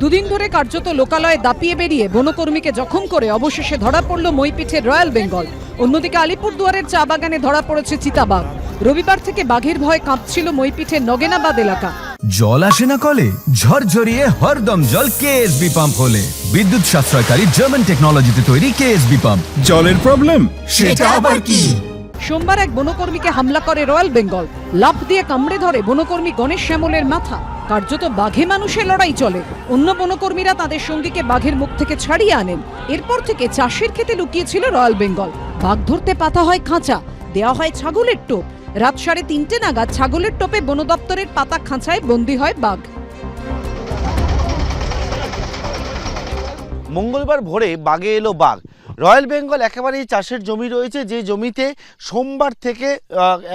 দুদিন ধরে কার্যত লোকালয়ে দাপিয়ে বেরিয়ে বনকর্মীকে জখম করে অবশেষে ধরা পড়ল মইপিঠের রয়্যাল বেঙ্গল। অন্যদিকে আলিপুরদুয়ারের চা বাগানে ধরা পড়েছে চিতাবাঘ। রবিবার থেকে বাঘের ভয়ে কাঁপছিল মইপিঠের নগেনাবাদ এলাকা। জল আসে না কলে ঝরঝরিয়ে হরদম জল কেএসবি পাম্প হলে। বিদ্যুৎ সাশ্রয়কারী জার্মান টেকনোলজিতে তৈরি কেএসবি পাম্প। জলের প্রবলেম সেটা আবার কি? সোমবার এক বনকর্মীকে হামলা করে রয়্যাল বেঙ্গল। লাফ দিয়ে কামড়ে ধরে বনকর্মী গণেশ শ্যামলের মাথা। কার্যত বাঘে মানুষের লড়াই চলে। অন্য বনকর্মীরা তাদের সঙ্গীকে বাঘের মুখ থেকে ছাড়িয়ে আনেন। এরপর থেকে চাষের খেতে লুকিয়েছিল রয়্যাল বেঙ্গল। বাঘ ধরতে পাতা হয় খাঁচা দেওয়া হয় ছাগলের টোপ। রাত সাড়ে তিনটে নাগাদ ছাগলের টোপে বন দপ্তরের পাতা খাঁচায় বন্দী হয় বাঘ। মঙ্গলবার ভোরে বাগে এলো বাঘ। রয়্যাল বেঙ্গল একেবারেই চাষের জমি রয়েছে যে জমিতে সোমবার থেকে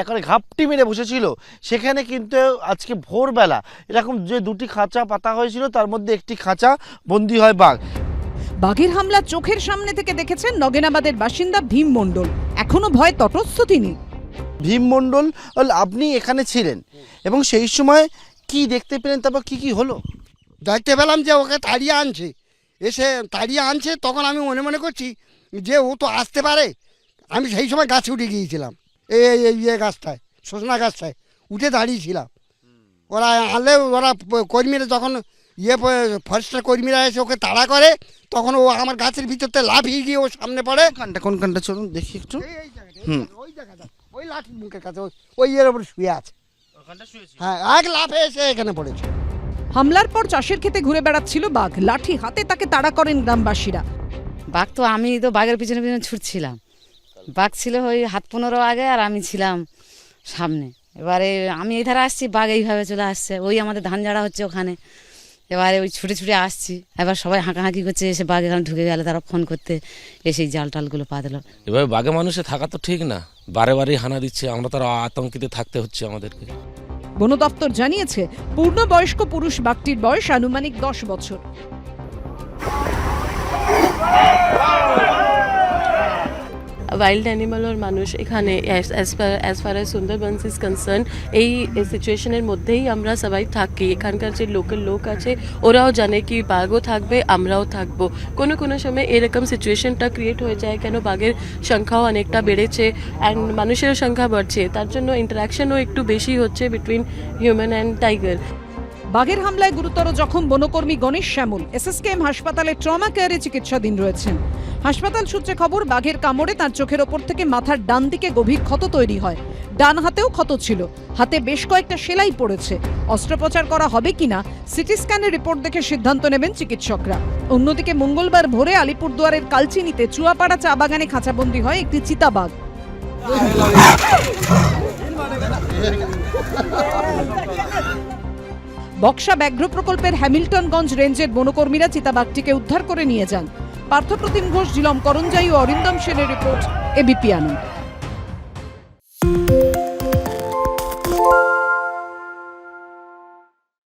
একেবারে ঘাপটি মেরে বসেছিল সেখানে কিন্তু আজকে ভোরবেলা এরকম যে দুটি খাঁচা পাতা হয়েছিল তার মধ্যে একটি খাঁচা বন্দি হয় বাঘ। বাঘের হামলা চোখের সামনে থেকে দেখেছেন নগেনাবাদের বাসিন্দা ভীম মণ্ডল। এখনও ভয় তটস্থ তিনি। ভীম মণ্ডল আপনি এখানে ছিলেন এবং সেই সময় কি দেখতে পেলেন তারপর কি কি হলো? দেখতে পেলাম যে ওকে তাড়িয়ে আনছে। এসে তাড়িয়ে আনছে তখন আমি মনে মনে করছি যে ও তো আসতে পারে আমি সেই সময় গাছে উঠে গিয়েছিলাম। এই এই ইয়ে গাছটায় সজনা গাছটায় উঠে দাঁড়িয়েছিলাম। ওরা আনলে ওরা কর্মীরা যখন ইয়ে ফরেস্টার কর্মীরা এসে ওকে তাড়া করে তখন ও আমার গাছের ভিতরতে লাফিয়ে গিয়ে ও সামনে পড়ে। কানটা কোন কানটা চলুন দেখি একটু। হুম। ওই জায়গাটা ওই লাঠির মুখের কাছে ওই- ওই ইয়ের ওপরে শুয়ে আছে। হ্যাঁ এক লাফে এসে এখানে পড়েছে। হামলার পর চাষের খেতে ঘুরে বেড়াচ্ছিল বাঘ। লাঠি হাতে তাকে তাড়া করেন গ্রামবাসীরা। বাঘ তো আমি তো বাঘের পিছনে পিছনে ছুটছিলাম। বাঘ ছিল ওই হাত পনেরো আগে আর আমি ছিলাম সামনে। এবারে আমি এই ধারে আসছি বাঘ এইভাবে চলে আসছে। ওই আমাদের ধান ঝাড়া হচ্ছে ওখানে। এবারে ওই ছুটে ছুটে আসছি। এবার সবাই হাঁকাহাঁকি করছে এসে বাঘ এখানে ঢুকে গেলে তারা ফোন করতে এসে এই জাল টালগুলো পা দিল। এভাবে বাঘে মানুষে থাকা তো ঠিক না। বারে বারে হানা দিচ্ছে আমরা তারা আতঙ্কিত থাকতে হচ্ছে আমাদেরকে। বন দপ্তর জানিয়েছে পূর্ণবয়স্ক পুরুষ বাঘটির বয়স আনুমানিক দশ বছর। ওয়াইল্ড অ্যানিমাল আর মানুষ এখানে as far as Sundarbans is concern এই সিচুয়েশনের মধ্যেই আমরা সবাই থাকি। এখানকার যে লোকাল লোক আছে, ওরাও জানে কি বাঘও থাকবে, আমরাও থাকব। কোনো কোনো সময় এরকম সিচুয়েশনটা ক্রিয়েট হয়ে যায় কেন বাঘের সংখ্যাও অনেকটা বেড়েছে অ্যান্ড মানুষের সংখ্যা বাড়ছে। তার জন্য ইন্টারাকশনও একটু বেশি হচ্ছে বিটুইন হিউম্যান অ্যান্ড টাইগার বাঘের হামলায় গুরুতর জখম বনকর্মী গণেশ শ্যামল। এসএসকেএম হাসপাতালে ট্রমা কেয়ারে চিকিৎসাধীন রয়েছেন। হাসপাতাল সূত্রে খবর, বাঘের কামড়ে তার চোখের ওপর থেকে মাথার ডান দিকে গভীর ক্ষত তৈরি হয়। ডান হাতেও ক্ষত ছিল। হাতে বেশ কয়েকটা সেলাই পড়েছে। অস্ত্রোপচার করা হবে কিনা, সিটি স্ক্যানের রিপোর্ট দেখে সিদ্ধান্ত নেবেন চিকিৎসকরা। অন্যদিকে মঙ্গলবার ভোরে আলিপুরদুয়ারের কালচিনিতে চুয়াপাড়া চা বাগানে খাঁচাবন্দি হয় একটি চিতাবাঘ বক্সা ব্যাঘ্র প্রকল্পের হ্যামিল্টনগঞ্জ রেঞ্জের বনকর্মীরা চিতাবাঘটিকে উদ্ধার করে নিয়ে যান। পার্থপ্রতিম ঘোষ জিলম করঞ্জাই ও অরিন্দম সেনের রিপোর্ট এবিপি আনন্দ।